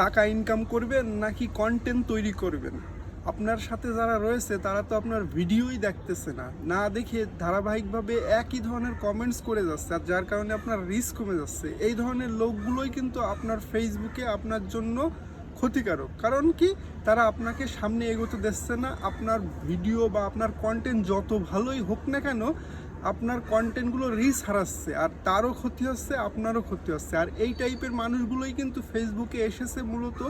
টাকা ইনকাম করবেন নাকি কন্টেন্ট তৈরি করবেন? আপনার সাথে যারা রয়েছে, তারা তো আপনার ভিডিওই দেখতেছে না। না দেখে ধারাবাহিকভাবে একই ধরনের কমেন্টস করে যাচ্ছে, আর যার কারণে আপনার রিস্ক কমে যাচ্ছে। এই ধরনের লোকগুলোই কিন্তু আপনার ফেসবুকে আপনার জন্য ক্ষতিকারক। কারণ কি? তারা আপনাকে সামনে এগোতে দিচ্ছে না। আপনার ভিডিও বা আপনার কন্টেন্ট যত ভালোই হোক না কেন আপনার কন্টেন্টগুলো রিচ হারাচ্ছে, আর তারও ক্ষতি হচ্ছে, আপনারও ক্ষতি হচ্ছে। আর এই টাইপের মানুষগুলোই কিন্তু ফেসবুকে এসেছে মূলত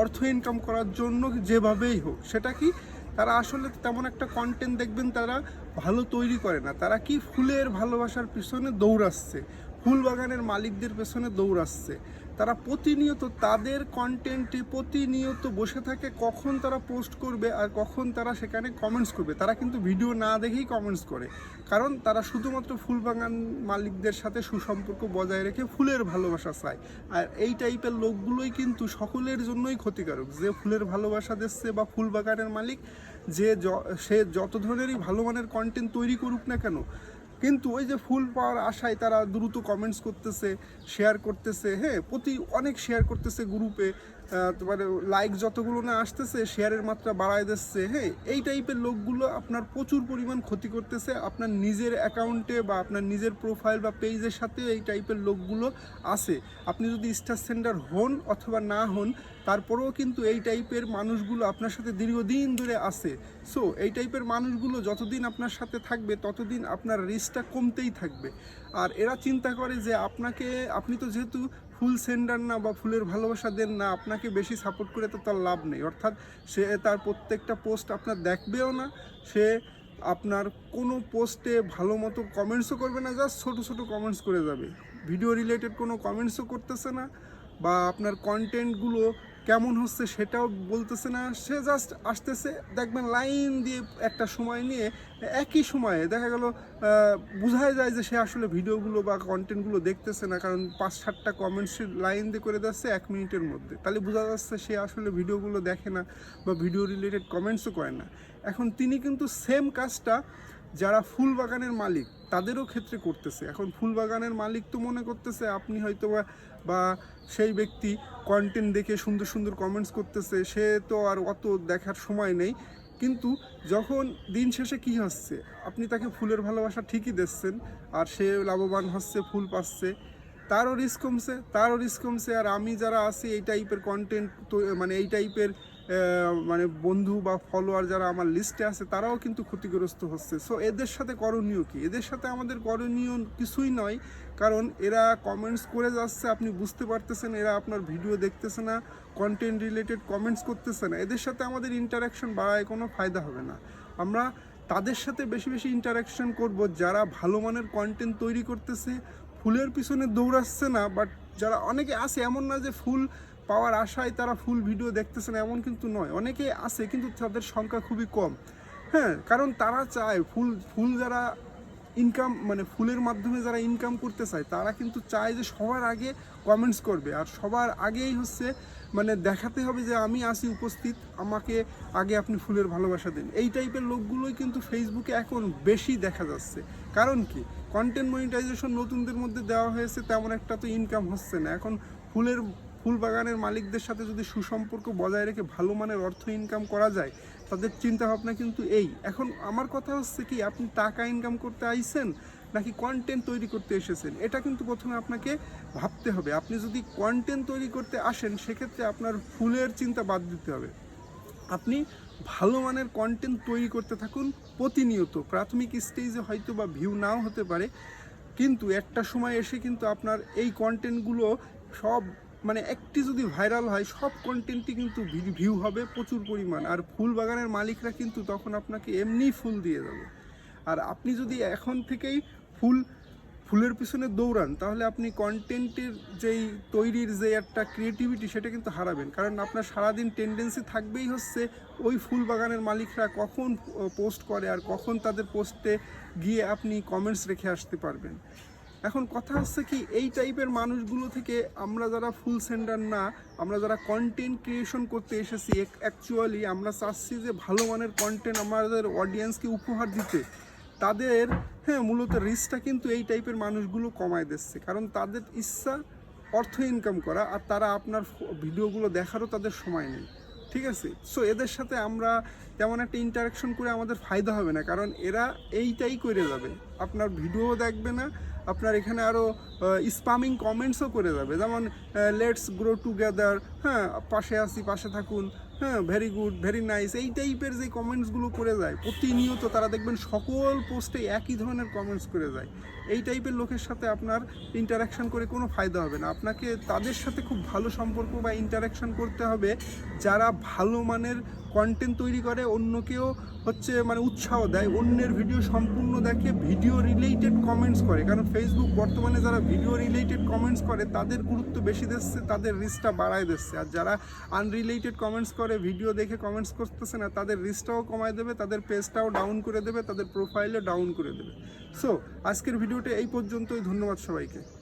অর্থ ইনকাম করার জন্য যেভাবেই হোক। সেটা কি? তারা আসলে তেমন একটা কন্টেন্ট দেখবেন তারা ভালো তৈরি করে না। তারা কি ফুলের ভালোবাসার পিছনে দৌড়াচ্ছে ফুল বাগানের মালিকদের পেছনে দৌড়াচ্ছে। তারা প্রতিনিয়ত তাদের কন্টেন্টে প্রতিনিয়ত বসে থাকে কখন তারা পোস্ট করবে আর কখন তারা সেখানে কমেন্টস করবে। তারা কিন্তু ভিডিও না দেখেই কমেন্টস করে। কারণ তারা শুধুমাত্র ফুল বাগান মালিকদের সাথে সুসম্পর্ক বজায় রেখে ফুলের ভালোবাসা চায়। আর এই টাইপের লোকগুলোই কিন্তু সকলের জন্যই ক্ষতিকারক। যে ফুলের ভালোবাসা দিচ্ছে বা ফুল বাগানের মালিক, যে সে যত ধরনেরই ভালো মানের কন্টেন্ট তৈরি করুক না কেন কিন্তু ওই যে ফুল পাওয়ার আশায় তারা দ্রুত কমেন্টস করতেছে শেয়ার করতেছে হ্যাঁ প্রতি অনেক শেয়ার করতেছে গ্রুপে মানে লাইক যতগুলো না আসতেছে শেয়ারের মাত্রা বাড়ায় দিচ্ছে হ্যাঁ এই টাইপের লোকগুলো আপনার প্রচুর পরিমাণ ক্ষতি করতেছে। আপনার নিজের অ্যাকাউন্টে বা আপনার নিজের প্রোফাইল বা পেজের সাথে এই টাইপের লোকগুলো আছে। আপনি যদি স্টার সেন্টার হন অথবা না হন, তারপরেও কিন্তু এই টাইপের মানুষগুলো আপনার সাথে দীর্ঘদিন ধরে আছে। সো এই টাইপের মানুষগুলো যতদিন আপনার সাথে থাকবে, ততদিন আপনার রিস্কটা কমতেই থাকবে। আর এরা চিন্তা করে যে আপনাকে, আপনি তো যেহেতু ফুল সেন্ডার না বা ফুলের ভালোবাসা দেন না, আপনাকে বেশি সাপোর্ট করে তো তার লাভ নেই। অর্থাৎ সে তার প্রত্যেকটা পোস্ট আপনার দেখবেও না, সে আপনার কোনো পোস্টে ভালো মতো কমেন্টসও করবে না জাস্ট ছোটো ছোটো কমেন্টস করে যাবে। ভিডিও রিলেটেড কোনো কমেন্টসও করতেছে না বা আপনার কন্টেন্টগুলো কেমন হচ্ছে সেটাও বলতেছে না। সে জাস্ট আসতেছে, দেখবেন লাইন দিয়ে একটা সময় নিয়ে একই সময়ে দেখা গেল বোঝাই যায় যে সে আসলে ভিডিওগুলো বা কন্টেন্টগুলো দেখতেছে না, কারণ পাঁচ সাতটা কমেন্টস লাইন দিয়ে করে যাচ্ছে এক মিনিটের মধ্যে। তাহলে বোঝা যাচ্ছে সে আসলে ভিডিওগুলো দেখে না বা ভিডিও রিলেটেড কমেন্টসও করে না। এখন তিনি কিন্তু সেম কাজটা যারা ফুল বাগানের মালিক, তাদেরও ক্ষেত্রে করতেছে। এখন ফুল বাগানের মালিক তো মনে করতেছে, আপনি হয়তো বা সেই ব্যক্তি কন্টেন্ট দেখে সুন্দর সুন্দর কমেন্টস করতেছে, সে তো আর অত দেখার সময় নেই। কিন্তু যখন দিন শেষে কি হচ্ছে? আপনি তাকে ফুলের ভালোবাসা ঠিকই দিচ্ছেন, আর সে লাভবান হচ্ছে, ফুল পাচ্ছে। তারও রিস্ক কমছে, তারও রিস্ক কমছে, আর আমি যারা আছি, এই টাইপের কন্টেন্ট মানে এই টাইপের মানে বন্ধু বা ফলোয়ার যারা আমার লিস্টে আছে, তারাও কিন্তু ক্ষতিগ্রস্ত হচ্ছে। সো এদের সাথে করণীয় কি? এদের সাথে আমাদের করণীয় কিছুই নয়, কারণ এরা কমেন্টস করে যাচ্ছে, আপনি বুঝতে পারতেছেন, এরা আপনার ভিডিও দেখতেছে না কন্টেন্ট রিলেটেড কমেন্টস করতেছে না। এদের সাথে আমাদের ইন্টারাকশন বাড়ায় কোনো ফায়দা হবে না। আমরা তাদের সাথে বেশি বেশি ইন্টারাকশন করব, যারা ভালো মানের কন্টেন্ট তৈরি করতেছে, ফুলের পিছনে দৌড়াচ্ছে না বাট যারা অনেকে আছে, এমন না যে ফুল পাওয়ার আশায় তারা ফুল ভিডিও দেখতেছে না এমন কিন্তু নয়। অনেকে আছে, কিন্তু তাদের সংখ্যা খুবই কম। হ্যাঁ কারণ তারা চায় ফুল ফুল যারা ইনকাম মানে ফুলের মাধ্যমে যারা ইনকাম করতে চায়, তারা কিন্তু চায় যে সবার আগে কমেন্টস করবে। আর সবার আগেই হচ্ছে মানে দেখাতে হবে যে আমি আসি উপস্থিত, আমাকে আগে আপনি ফুলের ভালোবাসা দিন। এই টাইপের লোকগুলোই কিন্তু ফেসবুকে এখন বেশি দেখা যাচ্ছে। কারণ কি? কন্টেন্ট মনিটাইজেশন নতুনদের মধ্যে দেওয়া হয়েছে, তেমন একটা তো ইনকাম হচ্ছে না। এখন ফুলের ফুল বাগানের মালিকদের সাথে যদি সুসম্পর্ক বজায় রেখে ভালো মানের অর্থ ইনকাম করা যায়, তাদের চিন্তা ভাবনা কিন্তু এই। এখন আমার কথা হচ্ছে কি, আপনি টাকা ইনকাম করতে আইছেন নাকি কন্টেন্ট তৈরি করতে এসেছেন? এটা কিন্তু প্রথমে আপনাকে ভাবতে হবে। আপনি যদি কন্টেন্ট তৈরি করতে আসেন, সেক্ষেত্রে আপনার ফুলের চিন্তা বাদ দিতে হবে। আপনি ভালো মানের কন্টেন্ট তৈরি করতে থাকুন প্রতিনিয়ত। প্রাথমিক স্টেজে হয়তো বা ভিউ নাও হতে পারে, কিন্তু একটা সময় এসে কিন্তু আপনার এই কন্টেন্টগুলো সব মানে একটি যদি ভাইরাল হয়, সব কন্টেন্টই কিন্তু ভিউ হবে প্রচুর পরিমাণ। আর ফুল বাগানের মালিকরা কিন্তু তখন আপনাকে এমনি ফুল দিয়ে দেবে। আর আপনি যদি এখন থেকেই ফুল, ফুলের পিছনে দৌড়ান, তাহলে আপনি কন্টেন্টের যেই তৈরির যে একটা ক্রিয়েটিভিটি সেটা কিন্তু হারাবেন। কারণ আপনার সারাদিন টেন্ডেন্সি থাকবেই হচ্ছে ওই ফুল বাগানের মালিকরা কখন পোস্ট করে আর কখন তাদের পোস্টে গিয়ে আপনি কমেন্টস রেখে আসতে পারবেন। এখন কথা হচ্ছে কি, এই টাইপের মানুষগুলো থেকে আমরা যারা ফুল সেন্ডার না, আমরা যারা কন্টেন্ট ক্রিয়েশন করতে এসেছি অ্যাকচুয়ালি আমরা চাচ্ছি যে ভালো মানের কন্টেন্ট আমাদের অডিয়েন্সকে উপহার দিতে। তাদের হ্যাঁ মূলত রিস্কটা কিন্তু এই টাইপের মানুষগুলো কমায় দিচ্ছে। কারণ তাদের ইচ্ছা, অর্থ ইনকাম করা, আর তারা আপনার ভিডিওগুলো দেখারও তাদের সময় নেই। ঠিক আছে? সো এদের সাথে আমরা তেমন একটা ইন্টারাকশন করে আমাদের ফায়দা হবে না। কারণ এরা এইটাই করে যাবে। আপনার ভিডিও দেখবে না আপনার এখানে আরও স্পামিং কমেন্টসও করে যাবে। যেমন লেটস গ্রো টুগেদার হ্যাঁ পাশে আসি পাশে থাকুন হ্যাঁ ভেরি গুড ভেরি নাইস এই টাইপের যে কমেন্টসগুলো করে যায়, প্রতিনিয়ত তারা দেখবেন সকল পোস্টে একই ধরনের কমেন্টস করে যায়। এই টাইপের লোকের সাথে আপনার ইন্টারাকশন করে কোনো ফায়দা হবে না। আপনাকে তাদের সাথে খুব ভালো সম্পর্ক বা ইন্টারাকশন করতে হবে যারা ভালো মানের কন্টেন্ট তৈরি করে, অন্যকেও হচ্ছে মানে উৎসাহ দেয়, অন্যের ভিডিও সম্পূর্ণ দেখে ভিডিও রিলেটেড কমেন্টস করে। কারণ ফেসবুক বর্তমানে যারা ভিডিও রিলেটেড কমেন্টস করে, তাদের গুরুত্ব বেশি দিচ্ছে, তাদের রিচটা বাড়ায় দিচ্ছে। আর যারা আনরিলেটেড কমেন্টস করে ভিডিও দেখে কমেন্টস করতেছে না, তাদের রিচটাও কমায় দেবে, তাদের পেজটাও ডাউন করে দেবে, তাদের প্রোফাইলও ডাউন করে দেবে। সো আজকের ভিডিওটা এই পর্যন্তই, ধন্যবাদ সবাইকে।